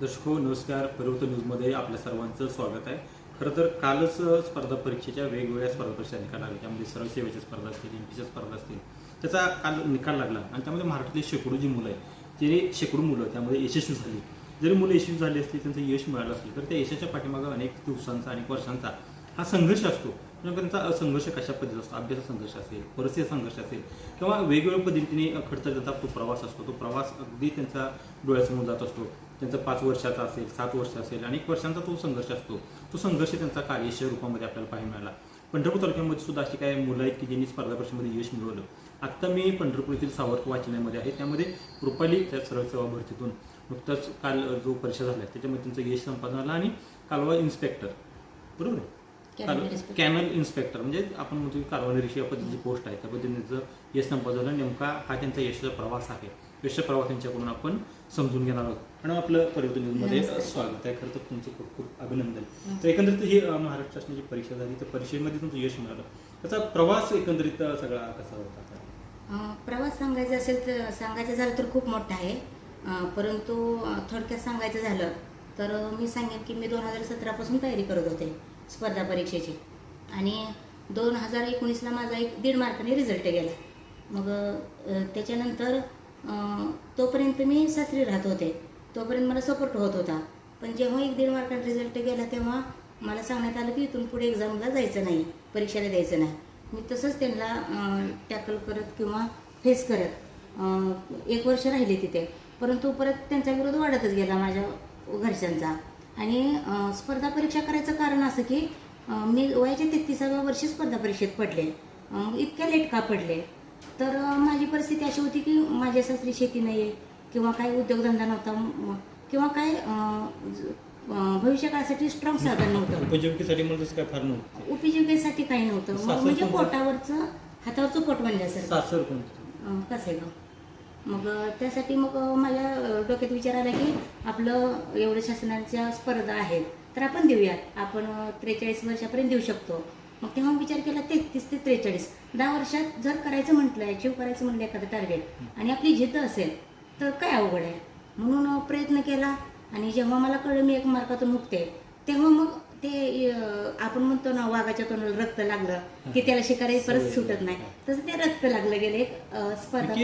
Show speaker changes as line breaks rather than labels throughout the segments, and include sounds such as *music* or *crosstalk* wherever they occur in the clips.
दर्शक हो नमस्कार. परिवर्तन न्यूजमध्ये आपल्या सर्वांचं स्वागत आहे. खरं तर कालच स्पर्धा परीक्षेच्या वेगवेगळ्या स्पर्धा परीक्षा निकाल लागल्या. त्यामध्ये सर्वसेवेच्या स्पर्धा असतील एमपीच्या स्पर्धा असतील. त्याचा काल निकाल लागला. आणि त्यामध्ये महाराष्ट्रातली शेकडो जी मुलं आहेत जे शेकडो मुलं त्यामध्ये यशस्वी झाली. जरी मुलं यशस्वी झाली असली त्यांचं यश मिळालं असलं तर त्या यशाच्या पाठीमागं अनेक दिवसांचा अनेक वर्षांचा हा संघर्ष असतो. त्यांचा संघर्ष कशा पद्धतीचा असतो? अभ्यासाचा संघर्ष असेल परिस्थिती संघर्ष असेल किंवा वेगवेगळ्या पद्धतीने खर्च त्यांचा तो प्रवास असतो. तो प्रवास अगदी त्यांचा डोळ्यासमोर जात असतो. त्यांचा पाच वर्षाचा असेल सात वर्ष असेल अनेक वर्षांचा तो संघर्ष असतो. तो संघर्ष त्यांचा कार्यशील रूपामध्ये आपल्याला पाहायला मिळाला. पंढरपूर तालुक्यामध्ये सुद्धा अशी काही मुलं आहेत की ज्यांनी स्पर्धा परीक्षेमध्ये यश मिळवलं. आत्ता मी पंढरपूर येथील सावरक वाचनालयामध्ये आहे. त्यामध्ये रुपाली त्या सर्व सेवा भरतीतून नुकताच काल जो परीक्षा झाल्या त्याच्यामध्ये त्यांचं यश संपादन झालं आणि कालवा इन्स्पेक्टर. बरोबर आहे. कॅनल इन्स्पेक्टर म्हणजे आपण म्हणतो की कारवानी या पद्धतीची पोस्ट आहे. त्या पद्धतीचं यश संपादन झालं. नेमका हा त्यांचा यशाचा प्रवास आहे. यश प्रवास त्यांच्याकडून आपण समजून घेणार आहोत. आणि आपलं परिवर्तन न्यूजमध्ये
नमस्कार.
स्वागत आहे. खरं तर तुमचं खूप खूप अभिनंदन. तर एकंदरीत ही महाराष्ट्र शासनाची परीक्षा झाली तर परीक्षेमध्ये तुमचं यश मिळालं. त्याचा प्रवास एकंदरीत सगळा कसा होता?
अं, प्रवास सांगायचा असेल तर सांगायचं झालं तर खूप मोठा आहे. परंतु थोडक्यात सांगायचं झालं तर मी सांगेन की मी दोन हजार सतरापासून तयारी करत होते स्पर्धा परीक्षेची. आणि दोन हजार एकोणीसला माझा एक दीड मार्काने रिझल्ट गेला. मग त्याच्यानंतर तोपर्यंत मी सासरी राहत होते. तोपर्यंत मला सपोर्ट होत होता. पण जेव्हा एक दीड मार्काने रिझल्ट गेला तेव्हा मला सांगण्यात आलं की इथून पुढे एक्झामला जायचं नाही परीक्षेला द्यायचं नाही. मी तसंच त्यांना टॅकल करत किंवा फेस करत एक वर्ष राहिले तिथे. परंतु परत त्यांचा विरोध वाढतच गेला माझ्या घरच्यांचा. आणि स्पर्धा परीक्षा करायचं कारण असं की मी वयाच्या तेहतीसाव्या वर्षी स्पर्धा परीक्षेत पडले. इतक्या लेट का पडले? तर माझी परिस्थिती अशी होती की माझ्या सासरी शेती नाही आहे किंवा काही उद्योगधंदा नव्हता किंवा काय अं, भविष्यकाळासाठी स्ट्रॉंग साधन नव्हतं.
उपजीविकेसाठी काय फार नव्हतं.
उपजीविकेसाठी काही नव्हतं. म्हणजे? पोटावरचं हातावरचं पोट
सासर कोणतं?
अं, कसेगाव मग त्यासाठी मग माझ्या डोक्यात विचार आला की आपलं एवढं शासनाच्या स्पर्धा आहेत तर आपण देऊयात. आपण त्रेचाळीस वर्षापर्यंत देऊ शकतो. मग तेव्हा विचार केला तेहतीस ते त्रेचाळीस. दहा वर्षात जर करायचं म्हटलं अचीव करायचं म्हटलं एखादं टार्गेट आणि आपली जिद्द असेल तर काय अवघड आहे? म्हणून प्रयत्न केला आणि जेव्हा मला कळलं मी एक मार्कातून मुक्ते तेव्हा मग ते आपण म्हणतो ना वाघाच्या तोंडाला रक्त लागलं की त्याला शिकारी परत सुटत नाही. तसं ते रक्त लागलं गेलं एक स्पर्धा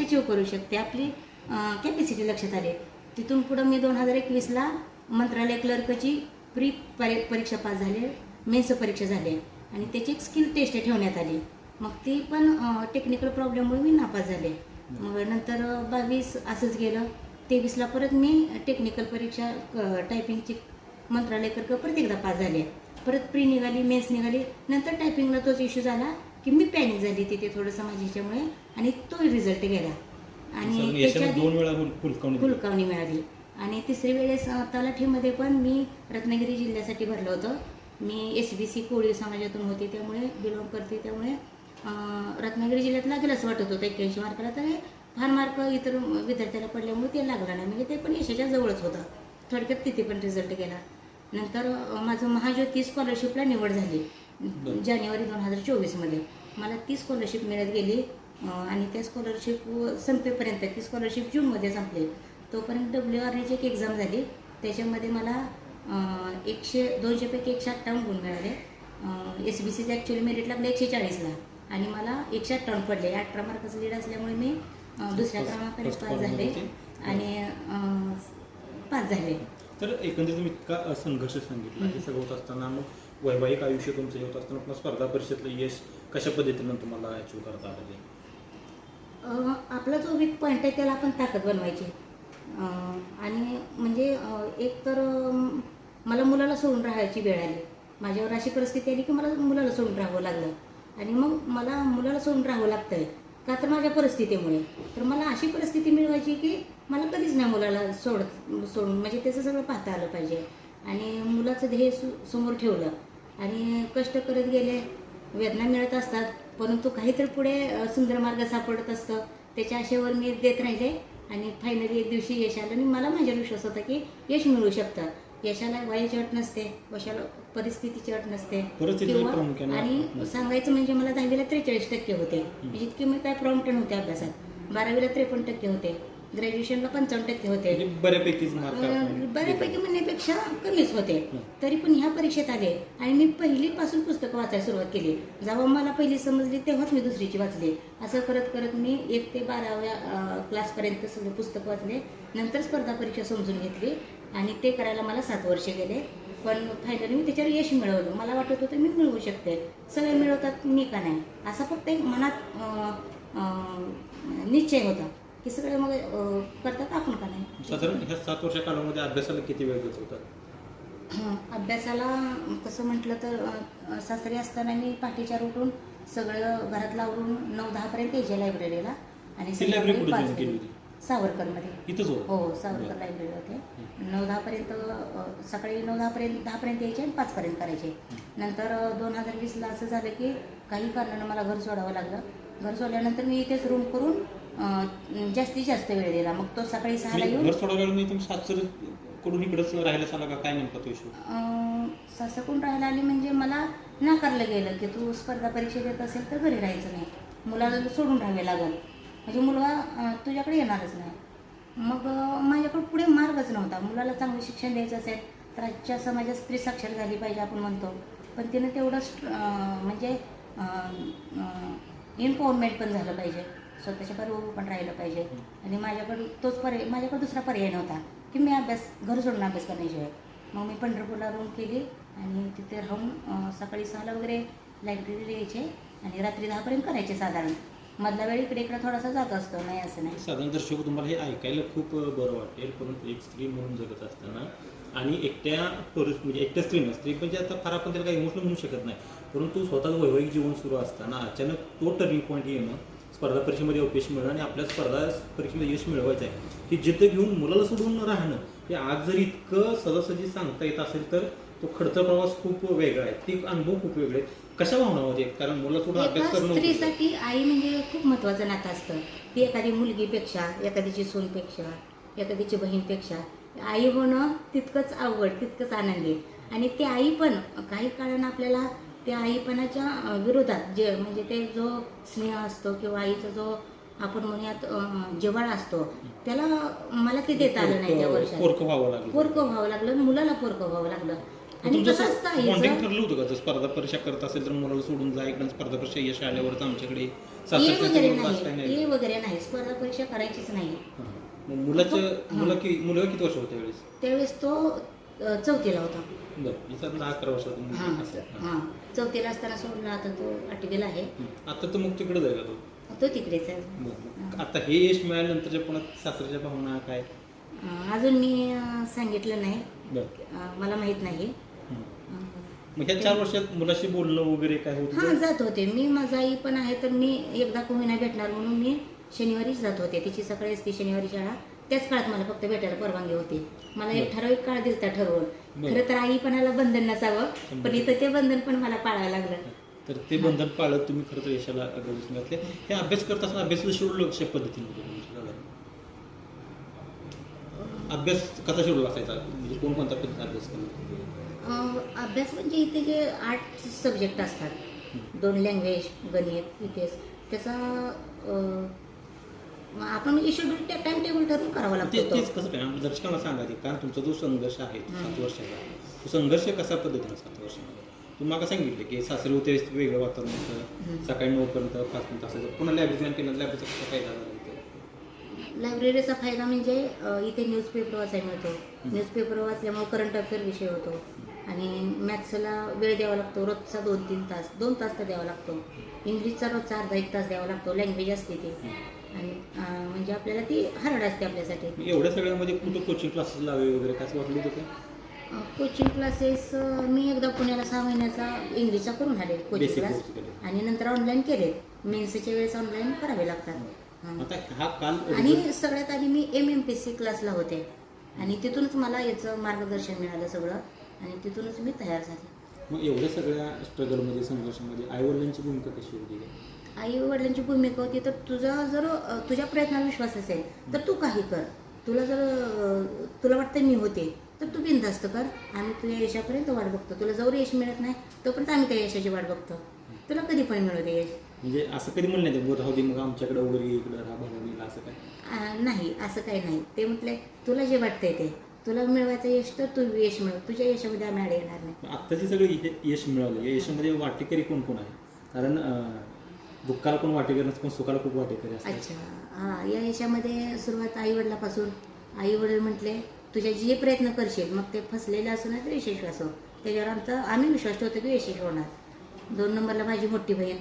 अचीव करू शकता?
आपली कॅपॅसिटी लक्षात आली. तिथून पुढं मी दोन हजार एकवीसला मंत्रालय क्लर्कची परी परीक्षा पास झाली. मेन्स परीक्षा झाली आणि त्याची एक स्किल टेस्ट ठेवण्यात आली. मग ती पण टेक्निकल प्रॉब्लेममुळे मी नापास झाले. मग नंतर बावीस असंच गेलं. तेवीसला परत मी टेक्निकल परीक्षा टायपिंगची मंत्रालय क्लर्क परत एकदा पास झाले. परत प्री निघाली मेन्स निघाली. नंतर टायपिंगला तोच इश्यू झाला की मी पॅनिक झाली तिथे थोडंसं माझ्या ह्याच्यामुळे आणि तो रिझल्ट गेला. आणि फुलकावणी मिळाली. आणि तिसरी वेळेस तलाठीमध्ये पण मी रत्नागिरी जिल्ह्यासाठी भरलं होतं. मी एस बी सी कोळी समाजातून होते त्यामुळे बिलॉंग करते त्यामुळे रत्नागिरी जिल्ह्यात लागेल असं वाटत होतं एक्क्याऐंशी मार्काला. तर हे फार मार्क इतर विद्यार्थ्याला पडल्यामुळे ते लागलं नाही. म्हणजे ते पण यशाच्या जवळच होतं. थोडक्यात तिथे पण रिझल्ट गेला. नंतर माझं महाज्योती स्कॉलरशिपला निवड झाली. जानेवारी दोन हजार चोवीसमध्ये मला ती स्कॉलरशिप मिळत गेली. आणि त्या स्कॉलरशिप संपेपर्यंत ती स्कॉलरशिप जूनमध्ये संपली. तोपर्यंत डब्ल्यू आर एची एक एक्झाम झाली. त्याच्यामध्ये मला एकशे दोनशेपैकी एकशे अठ्ठावन्न गुण मिळाले एस बी सीचं ॲक्च्युली मेरिट लागलं एकशे चाळीसला आणि मला एकशे अठ्ठावन्न पडले. अठरा मार्काचं लीड असल्यामुळे मी दुसऱ्या क्रमांकाने पास झाले? आणि पास झाले.
तर एकंदरीत तुम्ही इतका संघर्ष सांगितला. हे सगळं होत असताना मग वैवाहिक आयुष्य तुमचं होत असताना पुन्हा स्पर्धा परीक्षेतलं यश कशा पद्धतीनं तुम्हाला अचीव करता आलं ते?
आपला जो वीक पॉईंट आहे त्याला आपण ताकद बनवायची. आणि म्हणजे एक तर मला मुलाला सोडून राहायची वेळ आली. माझ्यावर अशी परिस्थिती आली की मला मुलाला सोडून राहावं लागलं. आणि मग मला मुलाला सोडून राहावं लागतंय. का तर माझ्या परिस्थितीमुळे. तर मला अशी परिस्थिती मिळवायची की मला कधीच नाही मुलाला सोडत सोडून. म्हणजे त्याचं सगळं पाहता आलं पाहिजे. आणि मुलाचं ध्येय सु समोर ठेवलं. आणि कष्ट करत गेले. वेदना मिळत असतात. परंतु काहीतरी पुढे सुंदर मार्ग सापडत असतं. त्याच्या आशेवर मी देत राहिले. आणि फायनली एक दिवशी यश आलं आणि मला माझ्यावर विश्वास होता की यश मिळू शकतं. यशाला वयाची अट नसते वशाला परिस्थितीची अट नसते. किंवा आणि. सांगायचं म्हणजे मला दहावीला त्रेचाळीस टक्के होते. म्हणजे इतके मी काय प्रॉम्प्टन होते अभ्यासात. बारावीला त्रेपन्न टक्के होते. ग्रॅज्युएशनला पंचावन्न टक्के होते.
म्हणजे
अं, बऱ्यापैकी म्हणण्यापेक्षा कमीच होते. तरी पण ह्या परीक्षेत आले आणि मी पहिलीपासून पुस्तकं वाचायला सुरुवात केली. जेव्हा मला पहिली समजली तेव्हाच मी दुसरीची वाचली. असं करत करत मी एक ते बाराव्या क्लासपर्यंत सगळे पुस्तक वाचले. नंतर स्पर्धा परीक्षा समजून घेतली. आणि ते करायला मला सात वर्षे गेले. पण फायनली मी त्याच्यावर यश मिळवलं. मला वाटत होतं मी मिळवू शकते. सगळे मिळवतात मी का नाही? असा फक्त एक मनात निश्चय होता की सगळे मग करतात आपण का नाही?
साधारण ह्या सात वर्षा काळामध्ये अभ्यासाला किती वेळ देत होता *clears throat*
अभ्यासाला तसं म्हटलं तर सासरी असताना मी पहाटेच्या उठून सगळं घरात लावून नऊ दहापर्यंत यायचे लायब्ररीला आणि
होती
सावरकरमध्ये.
इथंच
हो सावरकर
बरं.
लायब्ररी होते नऊ दहापर्यंत सकाळी नऊ दहापर्यंत दहापर्यंत यायचे आणि पाचपर्यंत करायचे. नंतर अ, दोन हजार वीसला असं झालं की काही कारणानं मला घर सोडावं लागलं. घर सोडल्यानंतर मी इथेच रूम करून अ, जास्तीत जास्त वेळ दिला. मग तो सकाळी सहाला
मी
येऊन
घर सोडवलं मी तुम्ही सातसरकडून इकडंच राहायला सांगा का? काय नेमका तो इशू
अं, सासरकडून राहायला आली म्हणजे मला नाकारलं गेलं की तू स्पर्धा परीक्षा देत असेल तर घरी राहायचं नाही. मुलाला सोडून राहावे लागेल. म्हणजे मुलगा तुझ्याकडे येणारच नाही. मग माझ्याकडे पुढे मार्गच नव्हता. मुलाला चांगलं शिक्षण द्यायचं असेल तर आजच्या समाजात स्त्री साक्षर झाली पाहिजे आपण म्हणतो. पण तिनं तेवढं स्ट- म्हणजे इम्पॉवरमेंट पण झालं पाहिजे. स्वतःच्या पायावर पण राहिलं पाहिजे. आणि माझ्याकडे तोच पर्याय माझ्याकडे दुसरा पर्याय नव्हता की मी अभ्यास घर सोडून अभ्यास करण्याशिवाय. मग मी पंढरपूरला रूम केली आणि तिथे राहून सकाळी सहाला वगैरे लायब्ररीला यायचे आणि रात्री दहापर्यंत करायचे साधारण. मधला वेळ इकडे इकडे थोडासा जात असतो नाही असं नाही.
साधारण दर्शक तुम्हाला हे ऐकायला खूप बरं वाटेल. परंतु एक स्त्री म्हणून जगत असताना आणि एकट्या पुरुष म्हणजे एकट्या स्त्रीनं स्त्री म्हणजे आता फार आपण त्याला काही इमोशनल म्हणू शकत नाही. परंतु स्वतःचं वैवाहिक जीवन सुरू असताना अचानक तो टर्निंग पॉईंट येणं स्पर्धा परीक्षेमध्ये अपयश मिळणं आणि आपल्या स्पर्धा परीक्षेमध्ये यश मिळवायचं आहे. ही जिद्द घेऊन मुलाला सोडून राहणं हे आज जर इतकं सहजासहजी सांगता येत असेल तर तो खडतर प्रवास खूप वेगळा आहे. ते अनुभव खूप वेगळे आहेत. कशा भावना होते कारण मुला सोडून अभ्यास करणं होतं.
स्त्रीसाठी आई म्हणजे खूप महत्वाचं नातं असतं. ती एखादी मुलगीपेक्षा एखादीची सूनपेक्षा एखादीची बहीणपेक्षा आई होणं तितकंच आवड तितकंच आनंदी. आणि ती आई पण काही काळानं आपल्याला त्या आईपणाच्या अं, विरोधात जे म्हणजे ते जो स्नेह असतो किंवा आईचा जो आपण म्हणूयात अं, जिव्हाळा असतो त्याला मला ते देता आलं नाही त्या
पोरकं-
वर्षात.
पोरकं व्हावं लागलं.
पोरकं व्हावं लागलं मुलाला पोरकं व्हावं लागलं. आणि
तुमचं
आईचं
ठरलं होतं का? जर स्पर्धा परीक्षा करत असेल तर मुलाला सोडून जा इकडे स्पर्धा परीक्षा यश आल्यावरच आमच्याकडे
ये
सासरच्या
वगैरे
जवळपास
नाही
काही
ये
नाही
वगैरे नाही. स्पर्धा परीक्षा करायचीच नाही.
हां. मग मुलाचं. मुलं कि मुलगा किती वर्ष होते वेळेस
त्यावेळेस तो अ, चौथीला होता.
बरं अकरा वर्षाचा मुलगा
हां
असेल. हां.
हां. चौथीला असताना सोडला आता तो आठवीला आहे.
हं. आता तर मग तिकडे जाईल का तो?
तो तिकडेच आहे.
बरं. आता हे यश मिळाल्यानंतरच्या पुन्हा सासरच्या भावना काय?
अ, अजून मी अ, सांगितलं नाही.
बरं.
अ, मला माहीत नाही.
मग ह्या चार वर्षात मुलाशी बोलणं वगैरे काय होत?
हां जात होते. मी माझा आई पण आहे तर मी एकदा कोणी भेटणार म्हणून मी शनिवारीच जात होते. तिची सकाळी असते शनिवारी शाळा. त्याच काळात मला फक्त भेटायला परवानगी होती. मला एक. ठराविक काळ दिलता ठरवून. खरं तर आईपणाला बंधन नसावं पण इथं ते बंधन पण मला पाळायला लागलं.
तर ते बंधन पाळत तुम्ही खरं तर यशाला गवसून घातले. हे अभ्यास करत असताना अभ्यासाचं शेड्यूल कशा पद्धतीने? अभ्यास कसा शेड्यूल असायचा? म्हणजे कोणकोणत्या पद्धतीने अभ्यास करणार
अभ्यास म्हणजे इथे जे आर्ट सब्जेक्ट असतात दोन लँग्वेज गणित इतिहास त्याचा आपण म्हणजे शेड्यूल टाइम टेबल ठरवून करावा
ते
लागतो
तेच कसं काय? दर्शकांना सांगायचे कारण तुमचा जो संघर्ष आहे. सात वर्षाचा तो संघर्ष कसा पद्धतीने सात वर्षामध्ये? तुम्ही मागा सांगितलं की सासरी होते वेगळं वातावरण होतं. सकाळी नऊपर्यंत पाच मिनिट असायचं पुन्हा लायब्ररी जॉईन केलं लायब्ररीचा कसा फायदा झाला?
लायब्ररीचा फायदा म्हणजे इथे न्यूजपेपर वाचायला मिळतो. न्यूजपेपर वाचल्यामुळे करंट अफेअर विषय होतो. आणि मॅथ्सला वेळ द्यावा लागतो रोजचा दोन तीन तास दोन तास तर द्यावा लागतो. इंग्लिशचा रोजचा अर्धा एक तास द्यावा लागतो लँग्वेज असते ती. आणि म्हणजे आपल्याला ती हार्ड असते आपल्यासाठी.
एवढ्या सगळ्यामध्ये कुठं कोचिंग क्लासेस लावे वगैरे काय असं वाटलं होतं
कोचिंग क्लासेस मी एकदा पुण्याला सहा महिन्याचा इंग्लिशचा करून आले कोचिंग क्लास. आणि नंतर ऑनलाईन केले. मेन्सच्या वेळेस ऑनलाईन करावे लागतात. आणि सगळ्यात आधी मी एम एम पी सी क्लासला होते. आणि तिथूनच मला याचं मार्गदर्शन मिळालं सगळं. आणि तिथूनच मी तयार झाले.
मग एवढ्या सगळ्या स्ट्रगलमध्ये संघर्षामध्ये आईवडिलांची भूमिका कशी होती?
आई वडिलांची भूमिका होती तर तुझा जर तुझ्या प्रयत्नावर विश्वास असेल तर तू काही कर. तुला जर तुला वाटतं मी होते तर तू बिनधास्त कर. आम्ही तुझ्या यशापर्यंत वाट बघतो. तुला जवळ यश मिळत नाही तोपर्यंत आम्ही त्या यशाची वाट बघतो. तुला कधी पण मिळू दे यश.
म्हणजे असं कधी म्हणलं नाही मग आमच्याकडे वगैरे इकडं राहा असं काय?
नाही असं काही नाही. ते म्हटले तुला जे वाटतंय ते. तुला मिळवायचं यश तर तू यश मिळव. तुझ्या यशामध्ये आम्ही आडे येणार नाही.
आत्ताची सगळी हे यश मिळालं. या यशामध्ये वाटेकरी कोण कोण आहे? कारण अं, दुःखाला कोण वाटेकरी नसतं पण सुखाला खूप वाटेकरी असतात.
अच्छा. हा या यशामध्ये सुरुवात आई वडिलापासून आई वडील म्हटले तुझे जे प्रयत्न करशील मग ते फसलेले असो नाही तर यशस्वी असो. त्याच्यावर आमचा आम्ही विश्वास ठेवतो की यशस्वी होणार. दोन नंबरला माझी मोठी बहीण.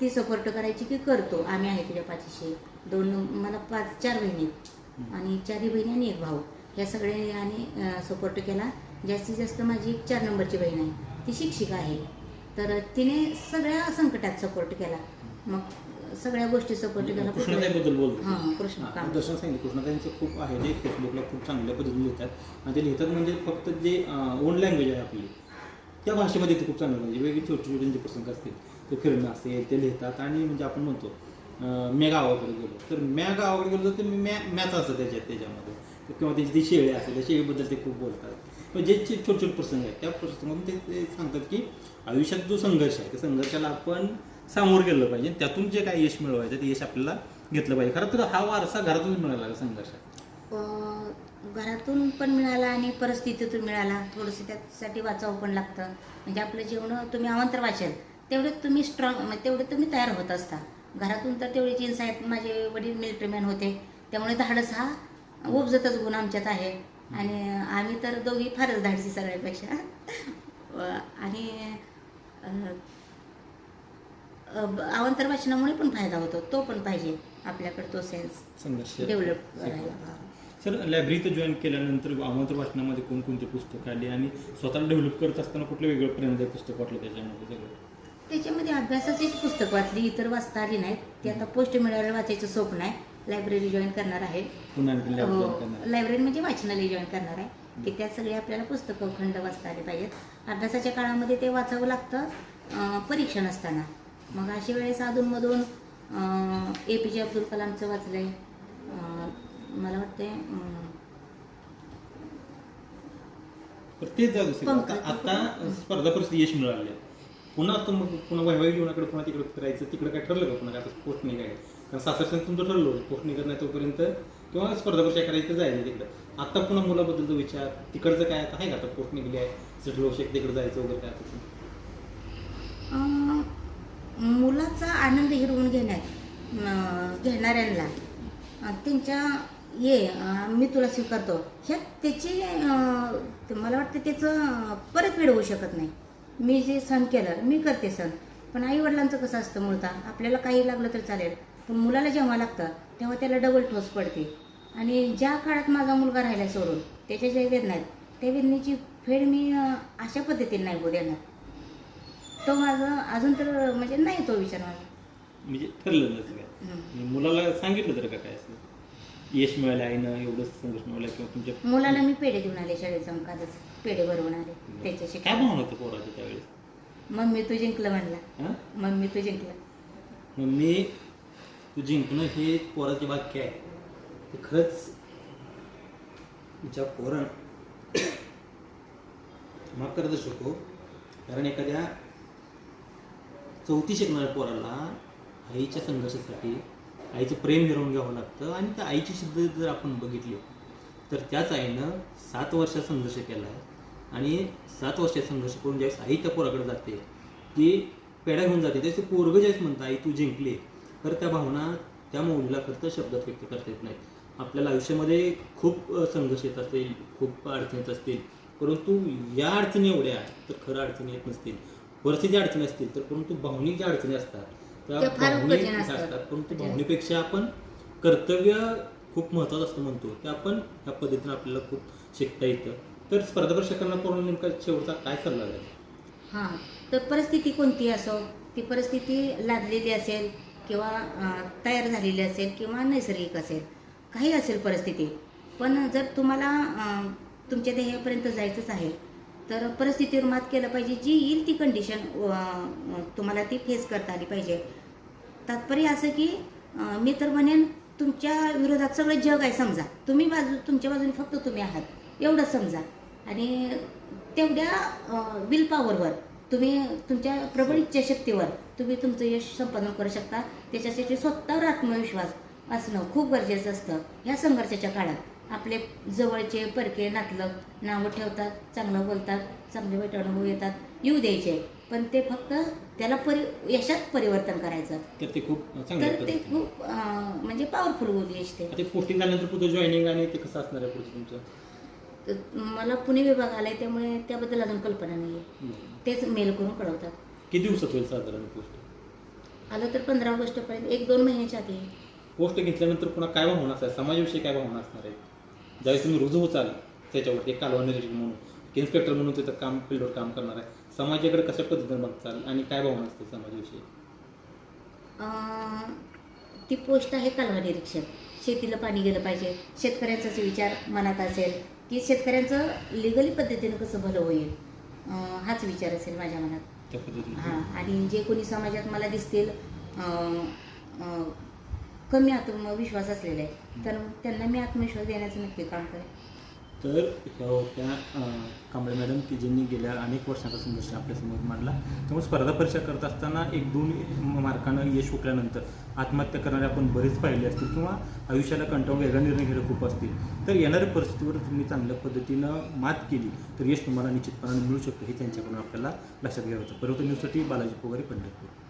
ती सपोर्ट करायची की करतो. आम्ही आहे तुझ्या पाठीशी. दोन नंब- मला पाच चार बहिणी. आहेत. आणि चारही बहिणी आणि एक भाऊ. या सगळ्यांनी सपोर्ट केला. जास्तीत जास्त माझी एक चार नंबरची बहीण आहे. ती शिक्षिका आहे. तर तिने सगळ्या संकटात सपोर्ट केला. मग सगळ्या गोष्टी सपोर्ट केला.
कृष्णाताईबद्दल बोलतो
हां कृष्ण
दर्शन सांगितलं कृष्णाताईंचं खूप आहे जे फेसबुकला खूप चांगल्या पद्धतीने लिहितात. आणि ते लिहितात म्हणजे फक्त जे ओन लँग्वेज आहे आपली त्या भाषेमध्ये ते खूप चांगलं म्हणजे वेगळी छोटे छोटे जे प्रसंग असतील. ते फिरणं असेल ते लिहितात आणि म्हणजे आपण म्हणतो म्या गावाकडे गेलो. तर म्या गावाकडे गेलो तर म्या मॅच असतं त्याच्यात त्याच्यामध्ये. किंवा त्याची ती शेळी असेल त्या शेळीबद्दल ते खूप बोलतात. पण जे छोटे छोटे प्रसंग आहेत त्या प्रसंगातून ते ते सांगतात की आयुष्यात जो संघर्ष आहे त्या संघर्षाला आपण सामोर गेलं पाहिजे. त्यातून जे काही यश मिळवायचं ते यश आपल्याला घेतलं पाहिजे. खरं तर हा वारसा घरातूनच मिळाला संघर्ष
घरातून पण मिळाला आणि परिस्थितीतून मिळाला. थोडंसं त्यासाठी वाचावं पण लागतं. म्हणजे आपलं जेवण तुम्ही अवंतर वाचेल तेवढे तुम्ही स्ट्रॉंग म्हणजे तेवढे तुम्ही तयार होत असता. घरातून तर तेवढे जीन्स आहेत. माझे वडील मिलिटरीमॅन होते. त्यामुळे धाडस हा उपजतच गुण आमच्यात आहे. आणि आम्ही तर दोघी फारच धाडसी सगळ्यापेक्षा. आणि अवांतर वाचनामुळे पण फायदा होतो. तो पण पाहिजे आपल्याकडे तो सेन्स डेव्हलप करायला.
सर लायब्ररी जॉईन केल्यानंतर आमंत्र वाचनामध्ये कोणकोणते पुस्तक आले आणि स्वतःला डेव्हलप करत असताना कुठलं वेगळं प्रेरणादायक पुस्तक वाटलं त्याच्यामध्ये सगळं?
त्याच्यामध्ये अभ्यासाचीच पुस्तक वाचली इतर वाचता आली नाहीत. ते आता पोस्ट मिळालं वाचायचं स्वप्न आहे. लायब्ररी जॉईन करणार आहे.
पुन्हा lab
हो
करणार.
लायब्ररी म्हणजे वाचनालय जॉईन करणार आहे. की त्यात सगळे आपल्याला पुस्तकं खंड वाचता आले पाहिजेत. अभ्यासाच्या काळामध्ये ते वाचावं लागतं अं, परीक्षा नसताना. मग अशा वेळेस अधूनमधून ए पी जे अब्दुल कलामचं वाचलंय. अं, मला वाटते अं,
तर तेच जाऊ. आता स्पर्धा परीक्षेत यश मिळाले पुन्हा आता मग पुन्हा वैवाहिक जीवनाकडे पुन्हा तिकडे करायचं तिकडे काय ठरलं का पुन्हा? आता पोस्ट निघायला कारण सासरचं तुमचं ठरलो होतं. निघत नाही तोपर्यंत. किंवा स्पर्धा परीक्षा करायचं जायचं तिकडं. आता पुन्हा मुलाबद्दलचा विचार. तिकडचं काय आता आहे का आता? पोस्ट निघली आहे? सेटल होऊ शकते तिकडे जायचं वगैरे काय आता?
अं, मुलाचा आनंद हिरवून घेण्यात घेणाऱ्यांना. अं, त्यांच्या ये अं, मी तुला स्वीकारतो. ह्या त्याची अं, ते- मला वाटतं त्याचं अं, परतफेड होऊ शकत नाही. मी जे सण केलं मी करते सण. पण आई वडिलांचं कसं असतं मुळता? आपल्याला काही लागलं तर चालेल. पण मुलाला जेव्हा लागतं तेव्हा त्याला डबल ठोस पडते. आणि ज्या काळात माझा मुलगा राहिला सोडून त्याच्या ज्या वेदना आहेत त्या वेदनेची फेड मी अशा पद्धतीने नाही हो देणार तो माझं अजून तर म्हणजे नाही तो विचार माझा.
म्हणजे ठरलं काय? मुलाला सांगितलं तर का काय असं? यश मिळालं आईनं एवढंच संघर्ष मिळाला किंवा तुमच्या
मुलाला मी पेढे देऊन आले शाळेत जाऊन कालच पेढे भरवून आले त्याच्याशी
काय भावना होतं पोराच्या त्यावेळेस?
मम्मी तू जिंकलं म्हणला. मम्मी तू जिंकलं.
मग मी तू जिंकणं हे पोराचे वाक्य आहे. ते खरंच तिच्या पोरण माफ करत शकतो कारण एखाद्या चौथी शिकणाऱ्या पोराला आईच्या संघर्षासाठी आईचं प्रेम मिरवून घ्यावं लागतं आणि त्या आईची शिद्दत जर आपण बघितली तर त्याच आईनं सात वर्षात संघर्ष केला आहे. आणि सात वर्षात संघर्ष करून ज्यावेळेस आई त्या पोराकडे जाते ती पेढा घेऊन जाते. त्याचे पोरगं ज्यावेळेस म्हणतं आई तू जिंकली. तर त्या भावना त्या मुलीला फक्त शब्दात व्यक्त करता येत नाहीत. आपल्याला आयुष्यामध्ये खूप संघर्ष येत असेल खूप अडचणी येत असतील. परंतु या अडचणी एवढ्या तर खरं अडचणी येत नसतील. परिस्थिती अडचणी असतील तर परंतु भावनिक ज्या अडचणी असतात त्या भावनिक
असतात.
परंतु भावनेपेक्षा आपण कर्तव्य खूप महत्वाचं असतं म्हणतो. ते आपण या पद्धतीने आपल्याला खूप शिकता येतं. तर स्पर्धा परीक्षा करणार पूर्ण नेमका शेवटचा काय सल्ला आहे
हां. तर परिस्थिती कोणती असो? ती परिस्थिती लादलेली असेल किंवा तयार झालेली असेल किंवा नैसर्गिक असेल काही असेल परिस्थिती. पण जर तुम्हाला तुमच्या ध्येयापर्यंत जायचंच आहे तर परिस्थितीवर मात केलं पाहिजे. जी येईल ती कंडिशन तुम्हाला ती फेस करता आली पाहिजे. तात्पर्य असं की मी तर म्हणेन तुमच्या विरोधात सगळं जग आहे समजा. तुम्ही बाजू तुमच्या बाजूने फक्त तुम्ही आहात. एवढं समजा. आणि तेवढ्या विल पॉवरवर तुम्ही तुमच्या प्रबळ इच्छाशक्तीवर तुम्ही तुमचं यश संपादन करू शकता. त्याच्यासाठी स्वतःवर आत्मविश्वास असणं खूप गरजेचं असतं. ह्या संघर्षाच्या काळात आपले जवळचे परके नातलग नावं ठेवतात चांगलं बोलतात चांगले वाईट अनुभव येतात येऊ द्यायचे. पण ते फक्त त्याला परि यशात परिवर्तन करायचं.
तर ते खूप
तर ते खूप म्हणजे पॉवरफुल होईल यश ते
पोस्टिंग झाल्यानंतर पुढचं जॉईनिंग आणि ते कसं असणार आहे पुढचं तुमचं?
तर मला पुणे विभाग आलाय त्यामुळे त्याबद्दल अजून कल्पना नाही आहे. तेच मेल करून कळवतात.
किती दिवसात होईल साधारण पोस्ट?
आलं तर पंधरा ऑगस्टपर्यंत एक दोन महिन्याच्या आधी.
पोस्ट घेतल्यानंतर पुन्हा काय भावना असणार? समाजाविषयी काय भावना असणार आहे ज्यावेळेस तुम्ही रुजू होचाल त्याच्यावर एक कालवा निरीक्षक म्हणून इन्स्पेक्टर म्हणून तिथं काम फील्डवर काम करणार आहे. समाजाकडे कशा पद्धतीने बघताल आणि काय भावना असते समाजाविषयी?
अं, ती पोस्ट आहे कालवा निरीक्षक. शेतीला पाणी गेलं पाहिजे. शेतकऱ्यांचाच विचार मनात असेल. की शेतकऱ्यांचं लिगली पद्धतीनं कसं भलं होईल? हाच विचार असेल माझ्या मनात. हां आणि जे कोणी समाजात मला दिसतील कमी आत्मविश्वास असलेले आहे तर त्यांना मी आत्मविश्वास देण्याचं नक्की काम करेन.
तर ह्या होत्या कांबळे मॅडम की ज्यांनी गेल्या अनेक वर्षांचा संघर्ष आपल्यासमोर मांडला त्यामुळे स्पर्धा परीक्षा करत असताना एक दोन मार्कानं यश हुकल्यानंतर आत्महत्या करणारे आपण बरेच पाहिले असतील किंवा आयुष्याला कंटाळून वेगळा निर्णय घेणं खूप असतील. तर येणाऱ्या परिस्थितीवर तुम्ही चांगल्या पद्धतीनं मात केली तर यश तुम्हाला निश्चितपणाने मिळू शकतं हे त्यांच्याकडून आपल्याला लक्षात घ्यायचं होतं पर्वत न्यूजसाठी बालाजी पोगारे पंढरपूर.